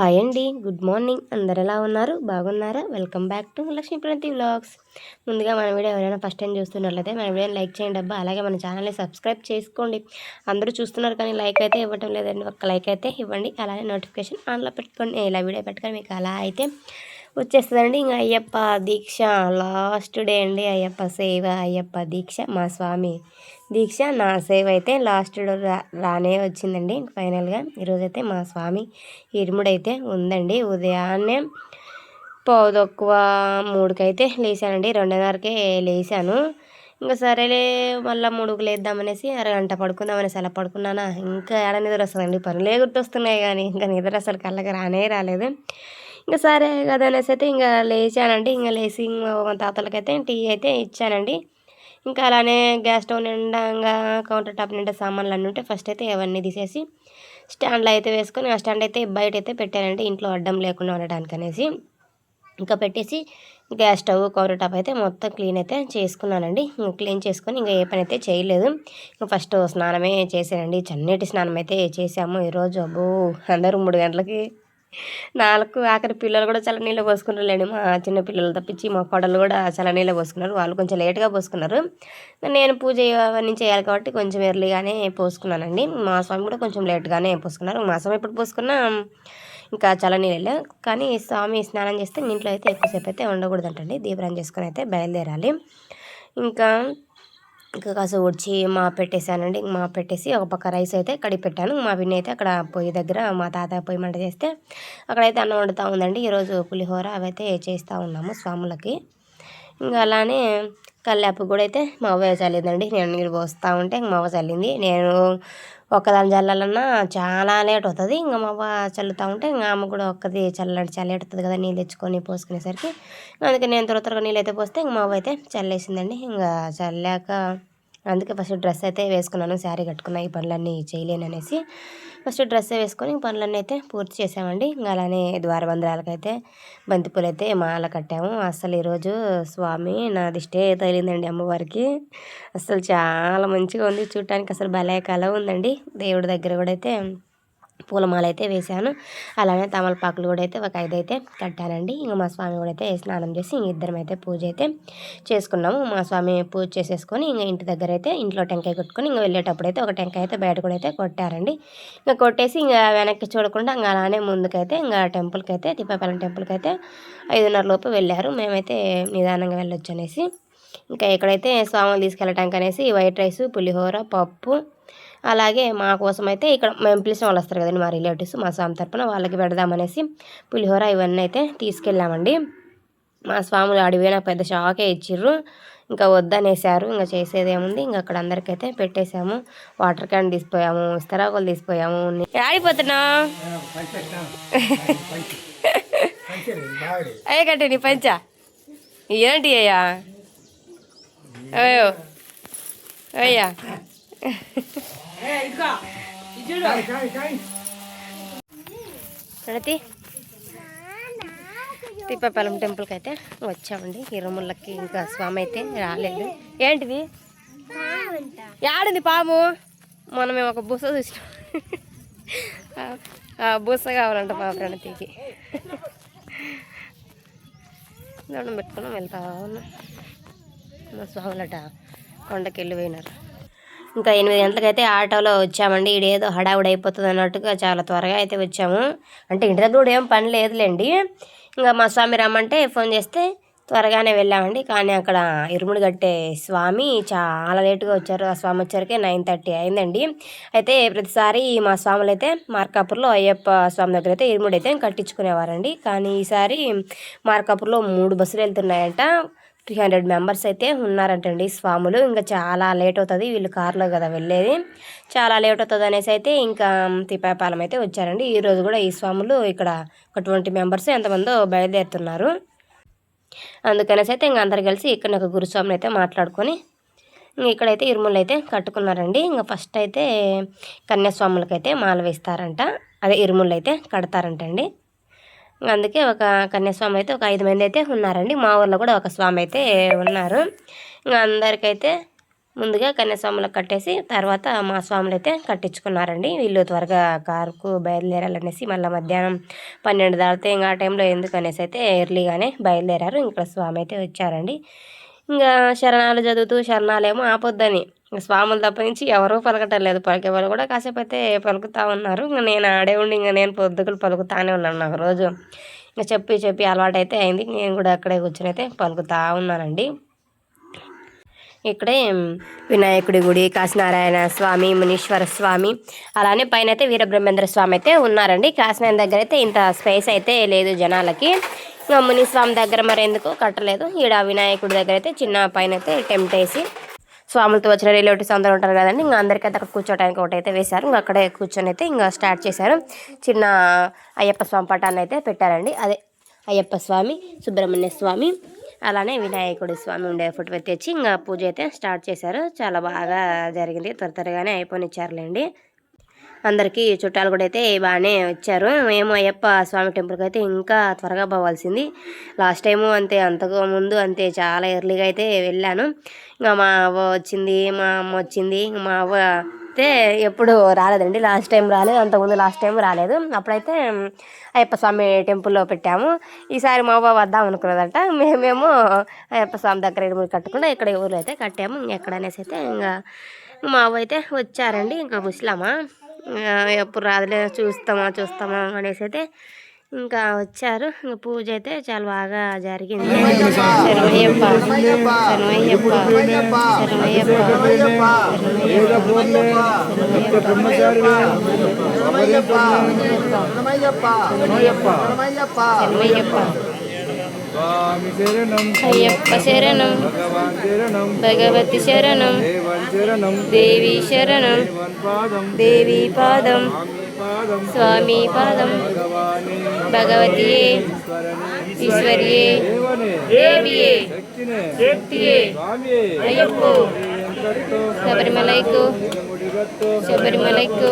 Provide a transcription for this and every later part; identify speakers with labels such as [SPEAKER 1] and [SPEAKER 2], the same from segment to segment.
[SPEAKER 1] Hi అండి good morning. అందరు ఎలా ఉన్నారు? బాగున్నారా? Welcome back to Lakshmiprathi vlogs. ముందుగా మన వీడియో ఎవరైనా ఫస్ట్ టైం చూస్తున్నట్లయితే మన వీడియోని లైక్ చేయండి అబ్బా. అలాగే మన ఛానల్ని సబ్స్క్రైబ్ చేసుకోండి. అందరూ చూస్తున్నారు కానీ లైక్ అయితే ఇవ్వటం లేదండి. ఒక్క లైక్ అయితే ఇవ్వండి. అలానే నోటిఫికేషన్ ఆన్లో పెట్టుకోండి. ఇలా వీడియో పెట్టుకొని మీకు అలా అయితే వచ్చేస్తుందండి. ఇంకా అయ్యప్ప దీక్ష లాస్ట్ డే అండి అయ్యప్ప సేవ అయ్యప్ప దీక్ష మా స్వామి దీక్ష నా సేవ అయితే లాస్ట్ రా రానే వచ్చిందండి. ఫైనల్గా ఈరోజైతే మా స్వామి ఇరుముడైతే ఉందండి. ఉదయాన్నే తక్కువ మూడుకైతే లేచానండి. రెండున్నరకే లేచాను. ఇంకా సరేలే మళ్ళీ మూడుకు లేద్దామనేసి అరగంట పడుకుందామనేసి అలా పడుకున్నానా? ఇంకా ఏడ నిద్ర వస్తుందండి? పనులే గుర్తొస్తున్నాయి కానీ ఇంకా నిద్ర అసలు కళ్ళకి రానే రాలేదు. ఇంకా సరే కదా అనేసి అయితే ఇంకా లేచానండి. ఇంకా లేచి మా తాతలకైతే టీ అయితే ఇచ్చానండి. ఇంకా అలానే గ్యాస్ స్టవ్ నిండా ఇంకా కౌంటర్ టాప్ నిండా సామాన్లు అన్నీ ఉంటే ఫస్ట్ అయితే అవన్నీ తీసేసి స్టాండ్లో అయితే వేసుకొని ఆ స్టాండ్ అయితే బయట అయితే పెట్టానండి. ఇంట్లో అడ్డం లేకుండా ఉండడానికి అనేసి ఇంకా పెట్టేసి గ్యాస్ స్టవ్ కౌంటర్ టాప్ అయితే మొత్తం క్లీన్ అయితే చేసుకున్నానండి. క్లీన్ చేసుకొని ఇంకా ఏ పని అయితే చేయలేదు. ఇంకా ఫస్ట్ స్నానమే చేశానండి. చన్నీటి స్నానం అయితే చేసాము ఈరోజు అబ్బో అందరూ మూడు గంటలకి నాలుగు ఆఖరి పిల్లలు కూడా చాలా నీళ్ళు పోసుకున్నారులేండి. మా చిన్న పిల్లలు తప్పించి మా కొడలు కూడా చాలా నీళ్ళు పోసుకున్నారు. వాళ్ళు కొంచెం లేట్గా పోసుకున్నారు. నేను పూజ అవన్నీ చేయాలి కాబట్టి కొంచెం ఎర్లీగానే పోసుకున్నానండి. మా స్వామి కూడా కొంచెం లేట్గానే పోసుకున్నారు. మా స్వామి ఎప్పుడు పోసుకున్నా ఇంకా చాలా నీళ్ళు కానీ స్వామి స్నానం చేస్తే ఇంట్లో అయితే ఎక్కువసేపు అయితే ఉండకూడదంటండి. దీపరం చేసుకొని అయితే బయలుదేరాలి. ఇంకా ఇంకా కాస్త ఉడిచి మా పెట్టేశానండి. మా పెట్టేసి ఒక పక్క రైస్ అయితే కడిగి పెట్టాను మా పిన్ని అయితే అక్కడ పొయ్యి దగ్గర మా తాత పొయ్యి మంట చేస్తే అక్కడైతే అన్నం వండుతూ ఉందండి. ఈరోజు పులిహోర అవైతే చేస్తూ ఉన్నాము స్వాములకి. ఇంకా అలానే కల్లాపు కూడా అయితే మా అవ్వ చల్లిందండి. నేను నీళ్ళు పోస్తూ ఉంటే మా అవ్వ చల్లింది. నేను ఒక్కదాని చల్లాలన్నా చాలా లేట్ అవుతుంది ఇంకా మా అవ్వ చల్లుతూ ఉంటే ఇంకా ఆమె కూడా ఒక్కది చల్లంటే చల్లేడుతుంది కదా నీళ్ళు తెచ్చుకొని పోసుకునేసరికి. అందుకే నేను త్వర త్వరగా నీళ్ళు అయితే పోస్తే ఇంకా మా అవ్వ అయితే చల్లేసిందండి. ఇంకా చల్లాక అందుకే ఫస్ట్ డ్రెస్ అయితే వేసుకున్నాను శారీ కట్టుకున్నా ఈ పనులన్నీ చేయలేను అనేసి ఫస్ట్ డ్రెస్ వేసుకొని పనులన్నీ అయితే పూర్తి చేసామండి. ఇంకా అలానే ద్వారబంధరాలకైతే బంతిపూలు అయితే మాల కట్టాము. అసలు ఈరోజు స్వామి నా దిష్టే తగిలిందండి అమ్మవారికి. అసలు చాలా మంచిగా ఉంది. చూడటానికి అసలు భలే కళ ఉందండి. దేవుడి దగ్గర కూడా అయితే పూలమాల అయితే వేశాను. అలానే తమలపాకులు కూడా అయితే ఒక ఐదు అయితే కట్టానండి. ఇంకా మా స్వామి కూడా అయితే స్నానం చేసి ఇద్దరం అయితే పూజ అయితే చేసుకున్నాము. మా స్వామి పూజ చేసేసుకొని ఇంకా ఇంటి దగ్గర అయితే ఇంట్లో టెంకాయ కొట్టుకొని ఇంకా వెళ్ళేటప్పుడు అయితే ఒక టెంకాయ అయితే బయట కూడా అయితే కొట్టారండి. ఇంకా కొట్టేసి ఇంకా వెనక్కి చూడకుండా ఇంకా అలానే ముందుకైతే ఇంకా టెంపుల్కి అయితే తిప్పాపాలెం టెంపుల్కి అయితే ఐదున్నర లోపు వెళ్ళారు. మేమైతే నిదానంగా వెళ్ళొచ్చు అనేసి ఇంకా ఇక్కడైతే స్వామిని తీసుకెళ్ళటానికి అనేసి వైట్ రైస్ పులిహోర పప్పు అలాగే మా కోసం అయితే ఇక్కడ మేము పిలిచిన వాళ్ళు వస్తారు కదండి మా రిలేటివ్స్ మా స్వామి తరపున వాళ్ళకి పెడదామనేసి పులిహోర ఇవన్నీ అయితే తీసుకెళ్ళామండి. మా స్వాములు అడిగిన పెద్ద షాకే ఇచ్చిర్రు. ఇంకా వద్దనేసారు. ఇంకా చేసేది ఏముంది ఇంకా అక్కడ అందరికైతే పెట్టేశాము వాటర్ క్యాన్ తీసిపోయాము ఇస్తరాకులు తీసిపోయాము. ఆడిపోతున్నా అయ్యే కట్టే నీ పంచా. ఏంటి అయ్యా? అయ్యో. అయ్యా. నడతి తిప్పపాలెం టెంపుల్కి అయితే వచ్చామండి. ఇరుముళ్ళకి ఇంకా స్వామి అయితే రాలేదు. ఏంటిది? యాడింది పాము? మనం మేము ఒక బుస చూసినాం. బుస కావాలంట మా ప్రణతికి దండం పెట్టుకున్నాం వెళ్తా ఉన్నాం. మా స్వాములట కొండకి వెళ్ళి పోయినారు. ఇంకా ఎనిమిది గంటలకైతే ఆటోలో వచ్చామండి. ఇడేదో హడావుడి అయిపోతుంది అన్నట్టుగా చాలా త్వరగా అయితే వచ్చాము. అంటే ఇంటి దగ్గర కూడా ఏం పని లేదులేండి. ఇంకా మా స్వామి రమ్మంటే ఫోన్ చేస్తే త్వరగానే వెళ్ళామండి. కానీ అక్కడ ఇరుముడు కట్టే స్వామి చాలా లేటుగా వచ్చారు. ఆ స్వామి వచ్చరికి నైన్ థర్టీ అయిందండి. అయితే ప్రతిసారి మా స్వాములు అయితే మార్కాపూర్లో అయ్యప్ప స్వామి దగ్గర అయితే ఇరుముడు అయితే కట్టించుకునేవారండి. కానీ ఈసారి మార్కాపూర్లో మూడు బస్సులు వెళ్తున్నాయంట. త్రీ హండ్రెడ్ మెంబర్స్ అయితే ఉన్నారంటండి స్వాములు. ఇంకా చాలా లేట్ అవుతుంది. వీళ్ళు కార్లో కదా వెళ్ళేది. చాలా లేట్ అవుతుంది అనేసి అయితే ఇంకా తిప్పాపాలెం అయితే వచ్చారండి. ఈరోజు కూడా ఈ స్వాములు ఇక్కడ ఒక ట్వంటీ మెంబర్స్ ఎంతమందో బయలుదేరుతున్నారు. అందుకనేసి అయితే ఇంకా అందరు కలిసి ఇక్కడ ఒక గురుస్వామిని అయితే మాట్లాడుకొని ఇక్కడైతే ఇరుములు అయితే కట్టుకున్నారండి. ఇంకా ఫస్ట్ అయితే కన్యాస్వాములకైతే మాల వేస్తారంట. అదే ఇరుములు అయితే కడతారంటండి. అందుకే ఒక కన్యాస్వామి అయితే ఒక ఐదు మంది అయితే ఉన్నారండి. మా ఊర్లో కూడా ఒక స్వామి అయితే ఉన్నారు. ఇంకా అందరికైతే ముందుగా కన్యాస్వాములకు కట్టేసి తర్వాత మా స్వాములు అయితే కట్టించుకున్నారండి. వీళ్ళు త్వరగా కారుకు బయలుదేరాలనేసి మళ్ళీ మధ్యాహ్నం పన్నెండు దాటితే ఇంకా ఆ టైంలో ఎందుకు అనేసి అయితే ఎర్లీగానే బయలుదేరారు. ఇంకా స్వామి అయితే వచ్చారండి. ఇంకా శరణాలు చదువుతూ శరణాలేమో ఆపొద్దని స్వాములు తప్ప నుంచి ఎవరూ పలకటం లేదు. పలికే వాళ్ళు కూడా కాసేపు అయితే పలుకుతూ ఉన్నారు. ఇంకా నేను ఆడే ఉండి ఇంకా నేను పొద్దుకులు పలుకుతానే ఉన్నాను నాకు రోజు. ఇంకా చెప్పి చెప్పి అలవాటైతే అయింది. నేను కూడా అక్కడే కూర్చొని అయితే పలుకుతా ఉన్నానండి. ఇక్కడే వినాయకుడి గుడి కాశీనారాయణ స్వామి మునీశ్వర స్వామి అలానే పైన అయితే వీరబ్రహ్మేంద్ర స్వామి అయితే ఉన్నారండి. కాశీనారాయణ దగ్గర అయితే ఇంత స్పేస్ అయితే లేదు జనాలకి. ఇంకా మునిస్వామి దగ్గర మరి ఎందుకు కట్టలేదు. ఈడ వినాయకుడి దగ్గర అయితే చిన్న పైన అయితే టెంట్ వేసి స్వాములతో వచ్చిన రిలేటివ్స్ అందరూ ఉంటారు కదండి. ఇంకా అందరికైతే అక్కడ కూర్చోడానికి ఒకటి అయితే వేశారు. ఇంకా అక్కడే కూర్చొని అయితే ఇంకా స్టార్ట్ చేశారు. చిన్న అయ్యప్ప స్వామి పటాన్ని అయితే పెట్టారండి. అదే అయ్యప్ప స్వామి సుబ్రహ్మణ్య స్వామి అలానే వినాయకుడి స్వామి ఉండే ఫోటో తెచ్చి ఇంకా పూజ అయితే స్టార్ట్ చేశారు. చాలా బాగా జరిగింది. త్వర త్వరగానే అయిపోనిచ్చారులేండి. అందరికీ చుట్టాలు కూడా అయితే బాగానే వచ్చారు. మేము అయ్యప్ప స్వామి టెంపుల్కి అయితే ఇంకా త్వరగా పోవాల్సింది. లాస్ట్ టైము అంతే అంతకు ముందు అంతే చాలా ఎర్లీగా అయితే వెళ్ళాను. ఇంకా మా అవ్వ వచ్చింది మా అమ్మ వచ్చింది. ఇంకా మా అవ్వ అయితే ఎప్పుడు రాలేదండి లాస్ట్ టైం రాలేదు. అంతకుముందు లాస్ట్ టైం రాలేదు. అప్పుడైతే అయ్యప్ప స్వామి టెంపుల్లో పెట్టాము. ఈసారి మా అవ్వ వద్దాం అనుకున్నదంట. మేమేమో అయ్యప్ప స్వామి దగ్గర ఇరుములు కట్టకుండా ఇక్కడ ఊర్లో అయితే కట్టాము. ఎక్కడనేసి అయితే ఇంకా మా అవ్వ అయితే వచ్చారండి. ఇంకా ముస్లామా ఎప్పుడు రాదులే చూస్తామా చూస్తామా అనేసి అయితే ఇంకా వచ్చారు. ఇంకా పూజ అయితే చాలా బాగా జరిగింది. శరణయ్యప్ప శరణయ్యప్ప శరణయ్యప్ప శరణయ్యప్ప
[SPEAKER 2] స్వామి శరణం
[SPEAKER 1] అయ్యప్ప శరణం. భగవతి శరణం.
[SPEAKER 2] శరణం.
[SPEAKER 1] దేవి శరణం. దేవి పాదం.
[SPEAKER 2] స్వామి పాదం.
[SPEAKER 1] భగవతియే
[SPEAKER 2] స్వరణి
[SPEAKER 1] ఈశ్వరియే. దేవియే. శక్తియే. అయ్యప్పో. శబరిమలైకు.
[SPEAKER 2] ముడిగట్టు
[SPEAKER 1] శబరిమలైకు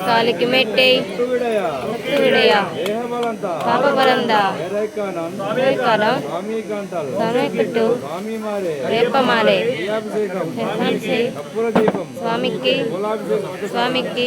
[SPEAKER 1] కాలికి మెట్టై. స్వామికి.
[SPEAKER 2] భక్తుడయ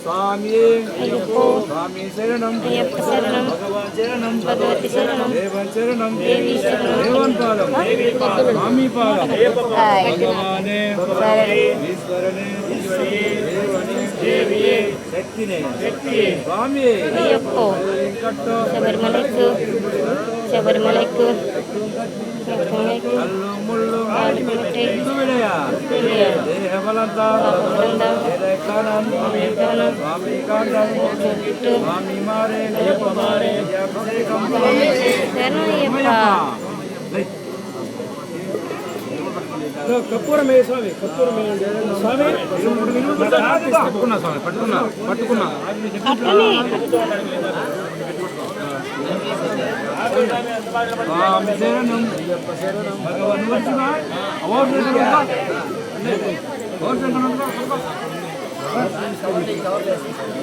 [SPEAKER 1] స్వామియే
[SPEAKER 2] స్వామి శరణం భగవాన్ శరణం దేవన్ శరణం
[SPEAKER 1] దేవి శరణం
[SPEAKER 2] దేవన్ పాదం స్వామి పాదం. భగవానే ఈశ్వరనే దేవనే దేవియే శక్తినే శక్తియే స్వామి
[SPEAKER 1] అయ్యప్పో
[SPEAKER 2] వెంకట్టు
[SPEAKER 1] శబరిమలైకు శబరిమలైకు శబరిమలైకు
[SPEAKER 2] కల్లు ముళ్ళు
[SPEAKER 1] కాలికి మెట్టై
[SPEAKER 2] విడయ దేహబలంతా ఎరైకానం స్వామి కాండం స్వామి మారే
[SPEAKER 1] శరణయ్యప్ప
[SPEAKER 2] కర్పూరమే స్వామి కర్పూరమే స్వామి. పట్టుకున్నా స్వామి పట్టుకున్నా పట్టుకున్నా. స్వామి శరణం. భగవాన్ వచ్చిన. అవార్డు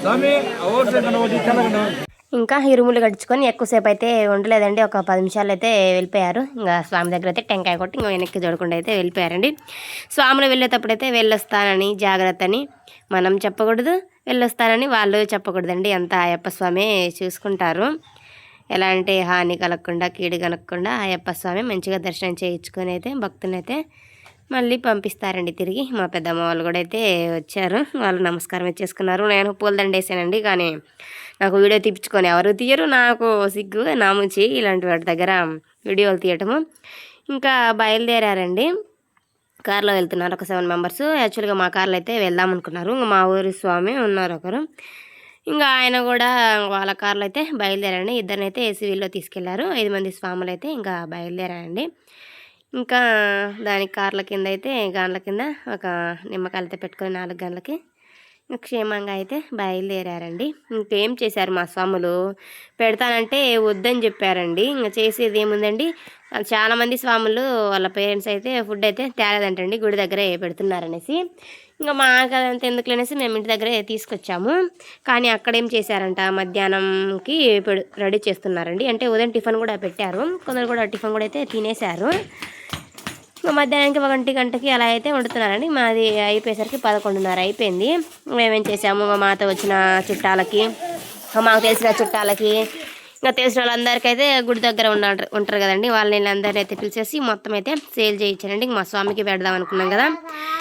[SPEAKER 2] స్వామి అవార్డు తెలంగాణ
[SPEAKER 1] ఇంకా ఇరుములు గడుచుకొని ఎక్కువసేపు అయితే ఉండలేదండి. ఒక పది నిమిషాలు అయితే వెళ్ళిపోయారు. ఇంకా స్వామి దగ్గర అయితే టెంకాయ కొట్టి ఇంకా వెనక్కి చూడకుండా అయితే వెళ్ళిపోయారండి. స్వాములు వెళ్ళేటప్పుడు అయితే వెళ్ళొస్తానని జాగ్రత్త అని మనం చెప్పకూడదు. వెళ్ళొస్తానని వాళ్ళు చెప్పకూడదండి. అంత అయ్యప్ప స్వామి చూసుకుంటారు. ఎలాంటి హాని కలగకుండా కీడు కలగకుండా అయ్యప్ప స్వామి మంచిగా దర్శనం చేయించుకొని అయితే భక్తులైతే మళ్ళీ పంపిస్తారండి తిరిగి. మా పెద్దమ్మ వాళ్ళు కూడా అయితే వచ్చారు. వాళ్ళు నమస్కారం ఇచ్చేసుకున్నారు నేను పూలదండ వేసానండి కానీ నాకు వీడియో తీపించుకొని ఎవరు తీయరు. నాకు సిగ్గు నాముచి ఇలాంటి వాటి దగ్గర వీడియోలు తీయటము. ఇంకా బయలుదేరారండి. కార్లో వెళ్తున్నారు ఒక సెవెన్ మెంబర్స్. యాక్చువల్గా మా కార్లో అయితే వెళ్దాం అనుకున్నారు. ఇంకా మా ఊరి స్వామి ఉన్నారు ఒకరు. ఇంకా ఆయన కూడా వాళ్ళ కార్లో అయితే బయలుదేరండి. ఇద్దరినైతే ఏసీవీలో తీసుకెళ్ళారు. ఐదు మంది స్వాములు అయితే ఇంకా బయలుదేరారండి. ఇంకా దాని కార్ల కింద అయితే గాన్ల కింద ఒక నిమ్మకాయలతో పెట్టుకొని నాలుగు గంటలకి క్షేమంగా అయితే బయలుదేరారండి. ఇంకేం చేశారు మా స్వాములు? పెడతానంటే వద్దని చెప్పారండి. ఇంకా చేసేది ఏముందండి? చాలామంది స్వాములు వాళ్ళ పేరెంట్స్ అయితే ఫుడ్ అయితే తేలేదంటండి. గుడి దగ్గరే పెడుతున్నారనేసి. ఇంకా మా అదంతా ఎందుకు అనేసి మేము ఇంటి దగ్గరే తీసుకొచ్చాము. కానీ అక్కడ ఏం చేశారంట? మధ్యాహ్నంకి పెడు రెడీ చేస్తున్నారండి. అంటే ఉదయం టిఫిన్ కూడా పెట్టారు. కొందరు కూడా టిఫిన్ కూడా అయితే తినేశారు. మధ్యాహ్నానికి ఒకటి గంటకి అలా అయితే వండుతున్నారండి. మాది అయిపోయేసరికి పదకొండున్నర అయిపోయింది. మేమేం చేసాము? మా మాతో వచ్చిన చుట్టాలకి మాకు తెలిసిన చుట్టాలకి ఇంకా తెలిసిన వాళ్ళందరికీ అయితే గుడి దగ్గర ఉంటారు ఉంటారు కదండి. వాళ్ళని అందరినీ అయితే పిలిచేసి మొత్తం అయితే సేల్ చేయించారండి. ఇంక మా స్వామికి పెడదాం అనుకున్నాం కదా.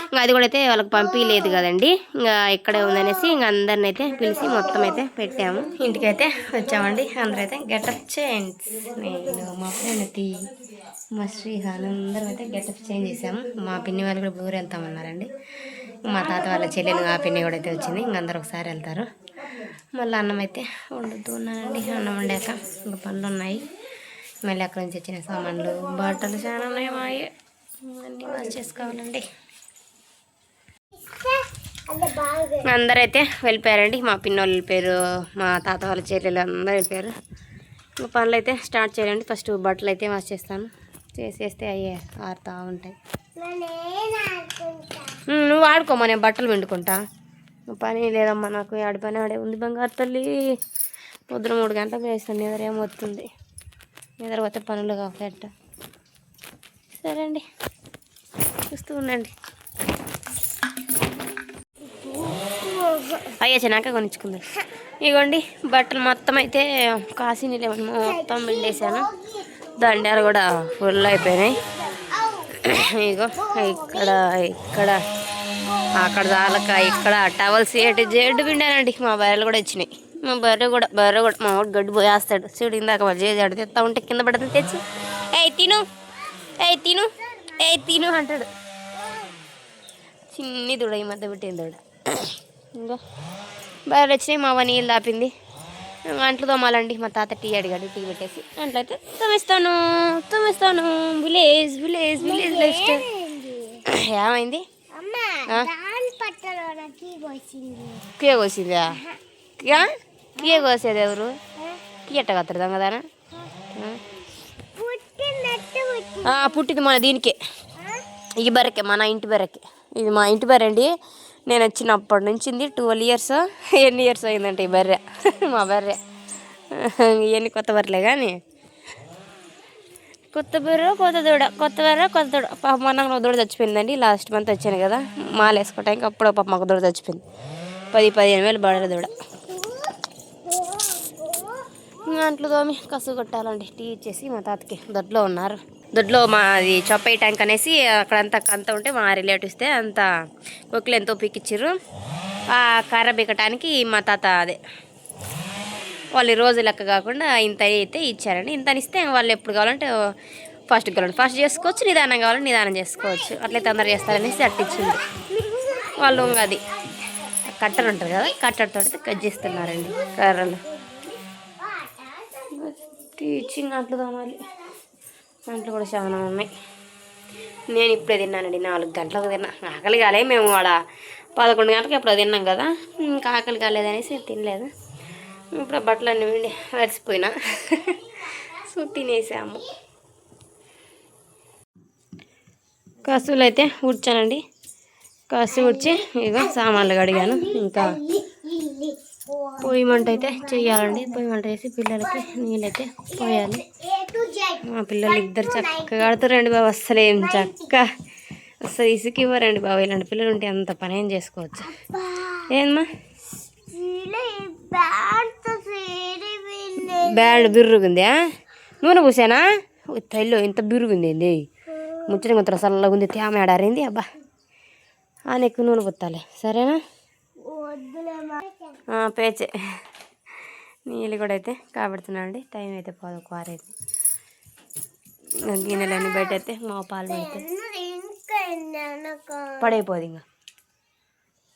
[SPEAKER 1] ఇంకా అది కూడా అయితే వాళ్ళకి పంపించలేదు కదండి. ఇంకా ఇక్కడే ఉందనేసి ఇంకా అందరిని అయితే పిలిచి మొత్తం అయితే పెట్టాము. ఇంటికైతే వచ్చామండి. అందరూ అయితే గెటప్ చేంజ్. నేను మా ఫ్రెండ్ మా శ్రీహాన్ అందరం అయితే గెటప్ చేంజ్ చేసాము. మా పిన్ని వాళ్ళు కూడా ఊరు వెళ్తామన్నారండి మా తాత వాళ్ళ చెల్లెలు ఆ పిన్ని కూడా అయితే వచ్చింది. ఇంక అందరు ఒకసారి వెళ్తారు. మళ్ళీ అన్నం అయితే వండుతూ ఉన్నానండి. అన్నం వండాక ఇంకా పనులు ఉన్నాయి. మళ్ళీ అక్కడ నుంచి వచ్చిన సామాన్లు బట్టలు చాలా ఉన్నాయి మా అన్నీ వాష్ చేసుకోవాలండి. అందరైతే వెళ్ళిపోయారండి. మా పిన్నోళ్ళు వెళ్ళిపోయారు మా తాత వాళ్ళ చెల్లెలు అందరూ వెళ్ళిపోయారు. ఇంకా పనులు అయితే స్టార్ట్ చేయాలండి. ఫస్ట్ బట్టలు అయితే వాష్ చేస్తాను. చేసేస్తే అయ్యే ఆరుతూ ఉంటాయి. నువ్వు ఆడుకోమా నేను బట్టలు పిండుకుంటా. పని లేదమ్మా నాకు ఆడి పని ఆడే ఉంది బంగారు తల్లి. పొద్దున మూడు గంటలకు వేస్తాను నిద్ర ఏమవుతుంది నిద్ర పోతే పనులు కాకట సరే అండి చూస్తూ ఉండండి. అయ్యా చిన్నాక కొనిచ్చుకుంది. ఇగోండి బట్టలు మొత్తం అయితే కాసి నీళ్ళు మొత్తం పిండేసాను దండాలు కూడా ఫుల్ అయిపోయినాయి. ఇగో ఇక్కడ ఇక్కడ అక్కడ దాలక ఇక్కడ టవల్స్ ఏటి జెడ్ పిండానండి మా బర్రెలు కూడా వచ్చినాయి. మా బర్రె కూడా బర్రె కూడా మా వాడు గడ్డి పోయేస్తాడు. చూడు ఇందాక చేసి తెస్తా ఉంటే కింద పడుతుంది తెచ్చి. ఏ తిను. ఏ తిను. ఏ తిను అంటాడు. చిన్ని దూడ ఈ మధ్య పెట్టింది దూడ. ఇంకా బర్రెలు వచ్చినాయి మా అవ్వ నీళ్ళు దాపింది అంట్లు తోమాలండి మా తాత టీ అడిగాడు టీ పెట్టేసి. అంట్లయితే తోమిస్తాను తోమిస్తాను. Village village village lifestyle. ఏమైంది? కియ కోసిందా? కియా కియ కోసేది ఎవరు? కియట్ట కత్తరు కదా పుట్టింది. మన దీనికే. ఈ బర్రెకే మన ఇంటి బర్రెకే. ఇది మా ఇంటి బర్రె అండి. నేను వచ్చినప్పటి నుంచి ట్వెల్వ్ ఇయర్స్ ఎన్ని ఇయర్స్ అయిందంటే ఈ బర్రె. మా బర్రె. ఇవన్నీ కొత్త బర్రెలే కానీ. కొత్త బర్రె కొత్త దూడ కొత్త బర్రె కొత్త దూడ. పాప మొన్న ఒక దూడ చచ్చిపోయిందండి. లాస్ట్ మంత్ వచ్చాను కదా మాలేసుకోవటానికి అప్పుడు పాప మాకు దూడ చచ్చిపోయింది. పది పదిహేను వేలు బర్రె దూడ. అంట్లు తోమి కసు కొట్టాలండి. టీ ఇచ్చేసి మా తాతకి దొడ్లో ఉన్నారు. దొడ్లో మా అది చొప్పై ట్యాంక్ అనేసి అక్కడంతా అంత ఉంటే మా రిలేటివ్స్తే అంత కొక్కులు ఎంతో పీకిచ్చారు ఆ కర్ర బీకటానికి మా తాత అదే. వాళ్ళు రోజు లెక్క కాకుండా ఇంత అయితే ఇచ్చారండి ఇంత ఇస్తే వాళ్ళు ఎప్పుడు కావాలంటే ఫస్ట్ కావాలంటే ఫస్ట్ చేసుకోవచ్చు నిదానం కావాలంటే నిదానం చేసుకోవచ్చు. అట్లే తొందర చేస్తారనేసి అట్టిచ్చింది. వాళ్ళు అది కట్టర్ ఉంటుంది కదా కట్టర్తో కట్ చేస్తున్నారండి కర్రలు. టీచింగ్ అట్లు తోమాలి. అంట్లు కూడా చాలా ఉన్నాయి. నేను ఇప్పుడే తిన్నానండి నాలుగు గంటలకు తిన్నా. ఆకలి కాలే మేము ఆడ పదకొండు గంటలకు ఎప్పుడో తిన్నాం కదా. ఇంకా ఆకలి కాలేదనేసి తినలేదు. ఇప్పుడు బట్టలు అన్నీ విండి అలసిపోయినా. సో తినేసాము. కసువులు అయితే ఊడ్చానండి కసు ఉడిచి ఇక సామాన్లు కడిగాను. ఇంకా పొయ్యి మంట అయితే చెయ్యాలండి. పొయ్యి మంట వేసి పిల్లలకి నీళ్ళైతే పోయాలి. మా పిల్లలు ఇద్దరు చక్కగా ఆడుతారండి బాబు. అస్సలు ఏం చక్క. అస్సలు ఇసుక ఇవ్వరండి బాబు. ఇలాంటి పిల్లలు ఉంటే అంత పని ఏం చేసుకోవచ్చు. ఏమ్మా బ్యాడ్ బిర్రుగుందా నూనె పూసానా? తల్లి ఇంత బిరుగుంది ఏంది? ముచ్చట కొంత సల్లగుంది. ఉంది తేమ ఏడారింది అబ్బా. ఆ నెక్కు నూనె పుత్తాలి సరేనా? పేచే. నీళ్ళు కూడా అయితే కాబడుతున్నామండి. టైం అయితే పోదు వారైంది గిన్నెలన్నీ బయట అయితే మా పాలు అయితే పడైపోదు ఇంకా.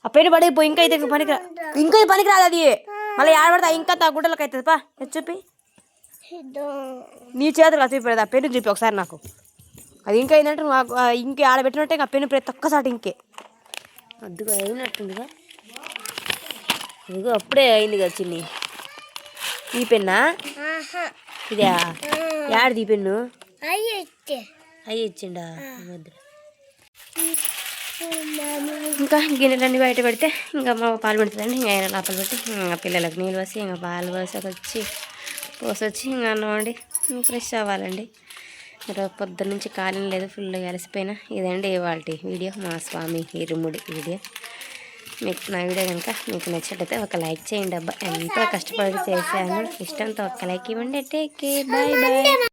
[SPEAKER 1] ఆ పెన్ను పడైపో ఇంకా అయితే ఇంకా పనికి ఇంకా పనికి రాదు అది. మళ్ళీ ఆడబడతా ఇంకా తా గుడ్డలకు అవుతుంది పా చెప్పి చూపి. నీ చేతులు చూపి ఆ పెన్ను చూపి ఒకసారి నాకు. అది ఇంకా ఏంటంటే నువ్వు ఇంకే ఆడబెట్టినట్టే ఇంకా పెన్ను ప్రతి ఒక్కసారి ఇంకే. అద్దుగా అయినట్టుందిగా. ఇదిగో అప్పుడే అయింది కదా చిన్ని. ఈ పెన్నా? ఇదే? యాడిది ఈ పెన్ను? అయ్యి ఇచ్చిండా. ఇంకా గిన్నెలన్నీ బయట పెడితే ఇంకా మా పాలు పెడుతుందండి. ఇంకా ఆయన లోపల పెట్టి ఇంకా పిల్లలకు నీళ్ళు పోసి ఇంకా పాలు పోసి వచ్చి పోసొచ్చి ఇంకా అన్నం వండి ఇంకా ఫ్రెష్ అవ్వాలండి. ఈరోజు పొద్దున్న నుంచి కాలం లేదు ఫుల్గా కలిసిపోయినా ఇదండి ఇవాళ వీడియో. మా స్వామి ఇరుముడి వీడియో. మీకు నా వీడియో కనుక మీకు నచ్చినట్టయితే ఒక లైక్ చేయండి అబ్బా. ఎంతో కష్టపడి చేశాను. ఇష్టంతో ఒక లైక్ ఇవ్వండి. Take care bye bye